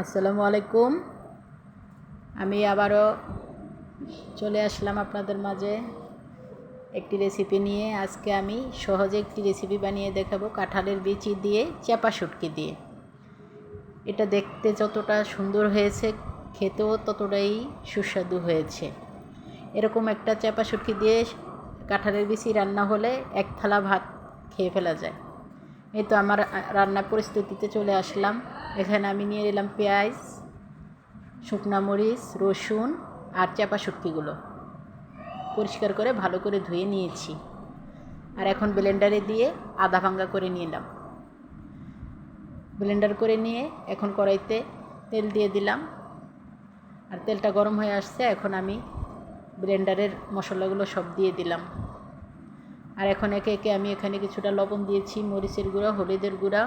আসসালামু আলাইকুম। আমি আবারও চলে আসলাম আপনাদের মাঝে একটি রেসিপি নিয়ে। আজকে আমি সহজে একটি রেসিপি বানিয়ে দেখাবো কাঁঠালের বিচি দিয়ে চাপা শুটকি দিয়ে। এটা দেখতে যতটা সুন্দর হয়েছে, খেতেও ততটাই সুস্বাদু হয়েছে। এরকম একটা চাপা শুটকি দিয়ে কাঁঠালের বিচি রান্না হলে এক থালা ভাত খেয়ে ফেলা যায়। এই তো আমার রান্নার পরিস্থিতিতে চলে আসলাম। এখানে আমি নিয়ে নিলাম পেঁয়াজ, শুকনা মরিচ, রসুন আর চাপা শুটকিগুলো। পরিষ্কার করে ভালো করে ধুয়ে নিয়েছি। আর এখন ব্লেন্ডারে দিয়ে আধা ভাঙ্গা করে নিলাম। ব্লেন্ডার করে নিয়ে এখন কড়াইতে তেল দিয়ে দিলাম। আর তেলটা গরম হয়ে আসছে, এখন আমি ব্লেন্ডারের মশলাগুলো সব দিয়ে দিলাম। আর এখন একে একে আমি এখানে কিছুটা লবণ দিয়েছি, মরিচের গুঁড়া, হলুদের গুঁড়া,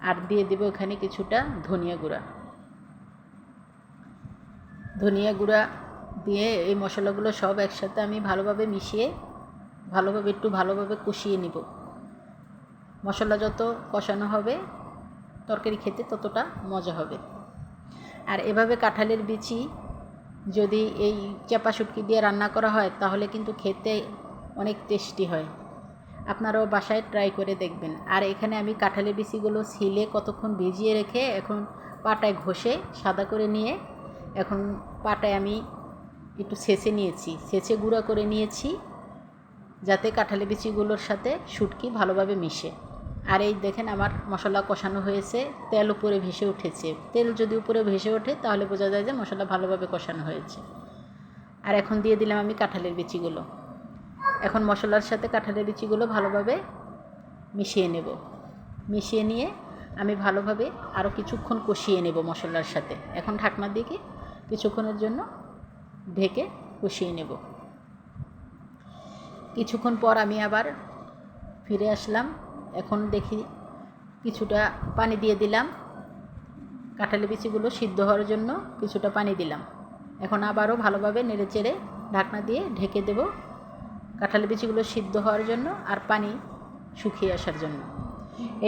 আর দিয়ে দেবো এখানে কিছুটা ধনিয়া গুঁড়া। ধনিয়া গুঁড়া দিয়ে এই মশলাগুলো সব একসাথে আমি ভালোভাবে মিশিয়ে, ভালোভাবে একটু ভালোভাবে কষিয়ে নিব। মশলা যত কষানো হবে, তরকারি খেতে ততটা মজা হবে। আর এভাবে কাঁঠালের বিচি যদি এই চাপা শুটকি দিয়ে রান্না করা হয়, তাহলে কিন্তু খেতে অনেক টেস্টি হয়। আপনারাও বাসায় ট্রাই করে দেখবেন। আর এখানে আমি কাঁঠালের বিচিগুলো ছিলে কতক্ষণ ভিজিয়ে রেখে এখন পাটায় ঘষে সাদা করে নিয়ে এখন পাটায় আমি একটু ছেঁচে নিয়েছি। ছেঁচে গুঁড়া করে নিয়েছি যাতে কাঁঠালের বিচিগুলোর সাথে শুটকি ভালোভাবে মিশে। আর এই দেখেন আমার মশলা কষানো হয়েছে, তেল উপরে ভেসে উঠেছে। তেল যদি উপরে ভেসে ওঠে তাহলে বোঝা যায় যে মশলা ভালোভাবে কষানো হয়েছে। আর এখন দিয়ে দিলাম আমি কাঁঠালের বিচিগুলো। এখন মশলার সাথে কাঁঠালের বিচিগুলো ভালোভাবে মিশিয়ে নেব। মিশিয়ে নিয়ে আমি ভালোভাবে আরও কিছুক্ষণ কষিয়ে নেব মশলার সাথে। এখন ঢাকনা দিকে কিছুক্ষণের জন্য ঢেকে কষিয়ে নেব। কিছুক্ষণ পর আমি আবার ফিরে আসলাম। এখন দেখি কিছুটা পানি দিয়ে দিলাম। কাঁঠালি বিচিগুলো সিদ্ধ হওয়ার জন্য কিছুটা পানি দিলাম। এখন আবারও ভালোভাবে নেড়ে চেড়ে ঢাকনা দিয়ে ঢেকে দেব। কাঁঠালি বিচিগুলো সিদ্ধ হওয়ার জন্য আর পানি শুকিয়ে আসার জন্য।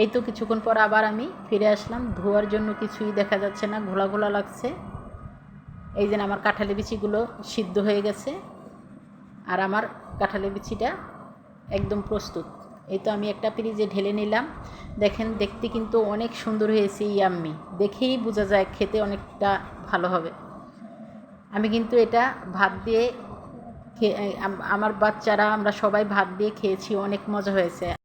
এই তো কিছুক্ষণ পর আবার আমি ফিরে আসলাম। ধোয়ার জন্য কিছুই দেখা যাচ্ছে না, ঘোলা ঘোলা লাগছে। এই যে আমার কাঁঠালি বিচিগুলো সিদ্ধ হয়ে গেছে আর আমার কাঁঠালি বিচিটা একদম প্রস্তুত। এই তো আমি একটা ফ্রিজে ঢেলে নিলাম। দেখেন, দেখতে কিন্তু অনেক সুন্দর হয়েছে ইয়াম্মি দেখেই বোঝা যায় খেতে অনেকটা ভালো হবে। আমি কিন্তু এটা ভাত দিয়ে আমার বাচ্চারা আমরা সবাই ভাত দিয়ে খেয়েছি অনেক মজা হয়েছে।